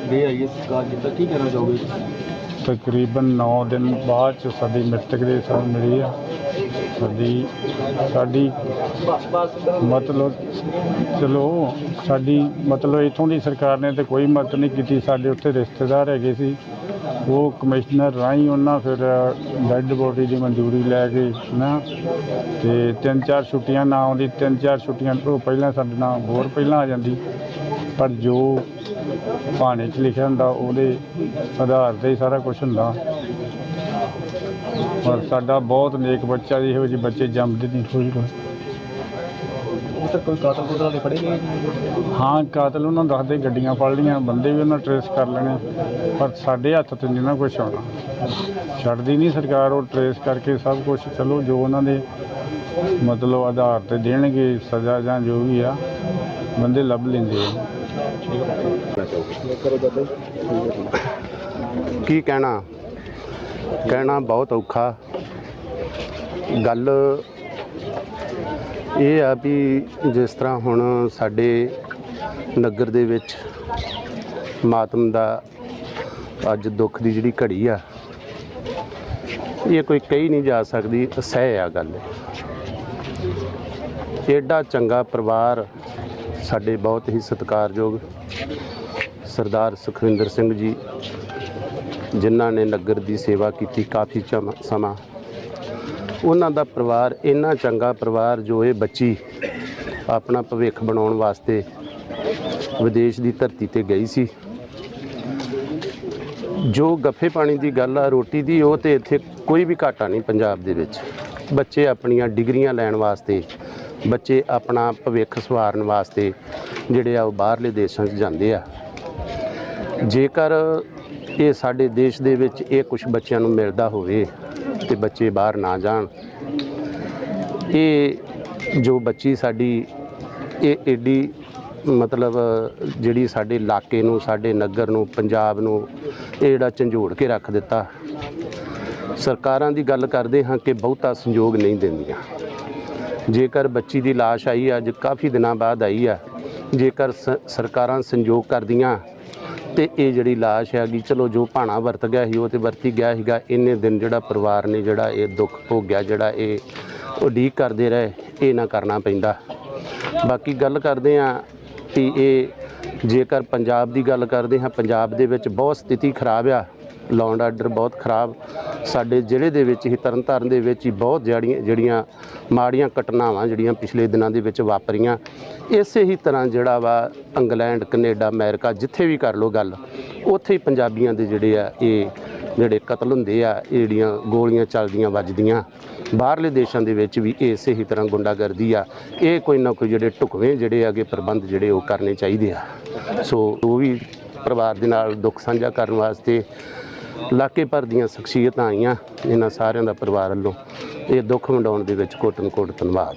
ਡੇ ਆਈ ਹੈ ਸਰਕਾਰ ਜਿੱਦਾਂ ਕੀ ਕਹਿਣਾ ਚਾਹੋਗੇ? ਤਕਰੀਬਨ 9 ਦਿਨ ਬਾਅਦ ਚ ਸਾਡੀ ਮ੍ਰਿਤਕ ਦੇ ਸਾਨੂੰ ਮਿਲੀ ਆ। ਸਾਡੀ ਸਾਡੀ ਮਤਲਬ, ਚਲੋ, ਸਾਡੀ ਮਤਲਬ ਇਥੋਂ ਦੀ ਸਰਕਾਰ ਨੇ ਤੇ ਕੋਈ ਮਦਦ ਨਹੀਂ ਕੀਤੀ। ਸਾਡੇ ਉੱਥੇ ਰਿਸ਼ਤੇਦਾਰ ਹੈਗੇ ਸੀ। ਉਹ ਕਮਿਸ਼ਨਰ ਰਾਹੀਂ ਉਹਨਾਂ ਫਿਰ ਡੈੱਡ ਬੋਡੀ ਦੀ ਮਨਜ਼ੂਰੀ ਲੈ ਕੇ ਨਾ ਤੇ ਤਿੰਨ ਚਾਰ ਛੁੱਟੀਆਂ ਨਾ ਆਉਂਦੀ, ਤਿੰਨ ਚਾਰ ਛੁੱਟੀਆਂ ਤੋਂ ਪਹਿਲਾਂ ਸਾਡੇ ਨਾਲ, ਹੋਰ ਪਹਿਲਾਂ ਆ ਜਾਂਦੀ। ਪਰ ਜੋ ਭਾਣੇ 'ਚ ਲਿਖਿਆ ਹੁੰਦਾ ਉਹਦੇ ਆਧਾਰ ਤੇ ਹੀ ਸਾਰਾ ਕੁਝ ਹੁੰਦਾ। ਪਰ ਸਾਡਾ ਬਹੁਤ ਨੇਕ ਬੱਚਾ ਜੀ ਇਹੋ ਜਿਹੇ ਬੱਚੇ ਜੰਮਦੇ ਨਹੀਂ ਕੋਈ ਤੱਕ ਕੋਈ ਕਾਤਲ ਕੁਤਲ ਵਾਲੇ ਫੜੇ ਗਏ ਹਾਂ ਕਾਤਲ ਉਹਨਾਂ ਨੂੰ ਦੱਸਦੇ ਗੱਡੀਆਂ ਫੜ ਲਈਆਂ ਬੰਦੇ ਵੀ ਉਹਨਾਂ ਟਰੇਸ ਕਰ ਲੈਣੇ। ਪਰ ਸਾਡੇ ਹੱਥ ਤੇ ਨਹੀਂ ਨਾ ਕੁਛ ਆਉਣਾ। ਛੱਡਦੀ ਨਹੀਂ ਸਰਕਾਰ ਉਹ ਟਰੇਸ ਕਰਕੇ ਸਭ ਕੁਝ ਚਲੋ ਜੋ ਉਹਨਾਂ ਦੇ ਮਤਲਬ ਆਧਾਰ ਤੇ ਦੇਣਗੇ, ਸਜ਼ਾ ਜਾਂ ਜੋ ਵੀ ਆ, ਬੰਦੇ ਲੱਭ ਲੈਂਦੇ ਆ। ਕੀ ਕਹਿਣਾ? ਕਹਿਣਾ ਬਹੁਤ ਔਖਾ। ਗੱਲ ਇਹ ਆ ਵੀ ਜਿਸ ਤਰ੍ਹਾਂ ਹੁਣ ਸਾਡੇ ਨਗਰ ਦੇ ਵਿੱਚ ਮਾਤਮ ਦਾ ਅੱਜ ਦੁੱਖ ਦੀ ਜਿਹੜੀ ਘੜੀ ਆ, ਇਹ ਕੋਈ ਕਹੀ ਨਹੀਂ ਜਾ ਸਕਦੀ, ਅਸਹਿ ਆ ਗੱਲ। ਐਡਾ ਚੰਗਾ ਪਰਿਵਾਰ ਸਾਡੇ ਬਹੁਤ ਹੀ ਸਤਿਕਾਰਯੋਗ ਸਰਦਾਰ ਸੁਖਵਿੰਦਰ ਸਿੰਘ ਜੀ, ਜਿਨ੍ਹਾਂ ਨੇ ਨਗਰ ਦੀ ਸੇਵਾ ਕੀਤੀ ਕਾਫੀ ਚਮ- ਸਮਾਂ। ਉਹਨਾਂ ਦਾ ਪਰਿਵਾਰ ਇੰਨਾ ਚੰਗਾ ਪਰਿਵਾਰ ਜੋ ਇਹ ਬੱਚੀ ਆਪਣਾ ਭਵਿੱਖ ਬਣਾਉਣ ਵਾਸਤੇ ਵਿਦੇਸ਼ ਦੀ ਧਰਤੀ ਤੇ ਗਈ ਸੀ। ਜੋ ਗੱਫੇ ਪਾਣੀ ਦੀ ਗੱਲ ਆ, ਰੋਟੀ ਦੀ, ਉਹ ਤੇ ਇੱਥੇ ਕੋਈ ਵੀ ਘਾਟਾ ਨਹੀਂ ਪੰਜਾਬ ਦੇ ਵਿੱਚ। ਬੱਚੇ ਆਪਣੀਆਂ ਡਿਗਰੀਆਂ ਲੈਣ ਵਾਸਤੇ ਬੱਚੇ ਆਪਣਾ ਭਵਿੱਖ ਸਵਾਰਨ ਵਾਸਤੇ ਜਿਹੜੇ ਆ ਉਹ ਬਾਹਰਲੇ ਦੇਸ਼ਾਂ 'ਚ ਜਾਂਦੇ ਆ। ਜੇਕਰ ਇਹ ਸਾਡੇ ਦੇਸ਼ ਦੇ ਵਿੱਚ ਇਹ ਕੁਝ ਬੱਚਿਆਂ ਨੂੰ ਮਿਲਦਾ ਹੋਵੇ ਤੇ ਬੱਚੇ ਬਾਹਰ ਨਾ ਜਾਣ, ਇਹ ਜੋ ਬੱਚੀ ਸਾਡੀ, ਇਹ ਏਡੀ ਮਤਲਬ ਜਿਹੜੀ ਸਾਡੇ ਇਲਾਕੇ ਨੂੰ, ਸਾਡੇ ਨਗਰ ਨੂੰ, ਪੰਜਾਬ ਨੂੰ ਇਹ ਜਿਹੜਾ ਝੰਜੋੜ ਕੇ ਰੱਖ ਦਿੱਤਾ। ਸਰਕਾਰਾਂ ਦੀ ਗੱਲ ਕਰਦੇ ਹਾਂ ਕਿ ਬਹੁਤਾ ਸੰਯੋਗ ਨਹੀਂ ਦਿੰਦੀਆਂ। ਜੇਕਰ ਬੱਚੀ ਦੀ ਲਾਸ਼ ਆਈ, ਅੱਜ ਕਾਫੀ ਦਿਨਾਂ ਬਾਅਦ ਆਈ ਆ। ਜੇਕਰ ਸ- ਸਰਕਾਰਾਂ ਸੰਯੋਗ ਕਰਦੀਆਂ ਤੇ ਇਹ ਜਿਹੜੀ ਲਾਸ਼ ਹੈਗੀ, ਚਲੋ ਜੋ ਭਾਣਾ ਵਰਤ ਗਿਆ ਸੀ, ਉਹ ਤੇ ਵਰਤੀ ਗਿਆ ਸੀਗਾ, ਇੰਨੇ ਦਿਨ ਜਿਹੜਾ ਪਰਿਵਾਰ ਨੇ ਜਿਹੜਾ ਇਹ ਦੁੱਖ ਭੋਗਿਆ, ਜਿਹੜਾ ਇਹ ਉਡੀਕ ਕਰਦੇ ਰਹੇ, ਇਹ ਨਾ ਕਰਨਾ ਪੈਂਦਾ। ਬਾਕੀ ਗੱਲ ਕਰਦੇ ਆ ਕਿ ਇਹ ਜੇਕਰ ਪੰਜਾਬ ਦੀ ਗੱਲ ਕਰਦੇ ਹਾਂ, ਪੰਜਾਬ ਦੇ ਵਿੱਚ ਬਹੁਤ ਸਥਿਤੀ ਖਰਾਬ ਆ। ਲਾਅ ਐਂਡ ਆਰਡਰ ਬਹੁਤ ਖਰਾਬ, ਸਾਡੇ ਜ਼ਿਲ੍ਹੇ ਦੇ ਵਿੱਚ ਹੀ ਤਰਨਤਾਰਨ ਦੇ ਵਿੱਚ ਹੀ ਬਹੁਤ ਜਿਹੜੀਆਂ ਜਿਹੜੀਆਂ ਮਾੜੀਆਂ ਘਟਨਾਵਾਂ ਜਿਹੜੀਆਂ ਪਿਛਲੇ ਦਿਨਾਂ ਦੇ ਵਿੱਚ ਵਾਪਰੀਆਂ। ਇਸੇ ਹੀ ਤਰ੍ਹਾਂ ਜਿਹੜਾ ਵਾ ਇੰਗਲੈਂਡ, ਕੈਨੇਡਾ, ਅਮਰੀਕਾ ਜਿੱਥੇ ਵੀ ਕਰ ਲੋ ਗੱਲ, ਉੱਥੇ ਹੀ ਪੰਜਾਬੀਆਂ ਦੇ ਜਿਹੜੇ ਆ, ਇਹ ਜਿਹੜੇ ਕਤਲ ਹੁੰਦੇ ਆ, ਇਹ ਜਿਹੜੀਆਂ ਗੋਲੀਆਂ ਚੱਲਦੀਆਂ, ਵੱਜਦੀਆਂ, ਬਾਹਰਲੇ ਦੇਸ਼ਾਂ ਦੇ ਵਿੱਚ ਵੀ ਇਸੇ ਹੀ ਤਰ੍ਹਾਂ ਗੁੰਡਾਗਰਦੀ ਆ। ਇਹ ਕੋਈ ਨਾ ਕੋਈ ਜਿਹੜੇ ਢੁਕਵੇਂ ਜਿਹੜੇ ਆਗੇ ਪ੍ਰਬੰਧ ਜਿਹੜੇ ਉਹ ਕਰਨੇ ਚਾਹੀਦੇ ਆ। ਸੋ ਉਹ ਵੀ ਪਰਿਵਾਰ ਦੇ ਨਾਲ ਦੁੱਖ ਸਾਂਝਾ ਕਰਨ ਵਾਸਤੇ ਇਲਾਕੇ ਭਰ ਦੀਆਂ ਸ਼ਖਸੀਅਤਾਂ ਆਈਆਂ ਇਹਨਾਂ ਸਾਰਿਆਂ ਦਾ ਪਰਿਵਾਰ ਵੱਲੋਂ ਇਹ ਦੁੱਖ ਵੰਡਾਉਣ ਦੇ ਵਿੱਚ ਕੋਟਨ ਕੋਟ ਧੰਨਵਾਦ।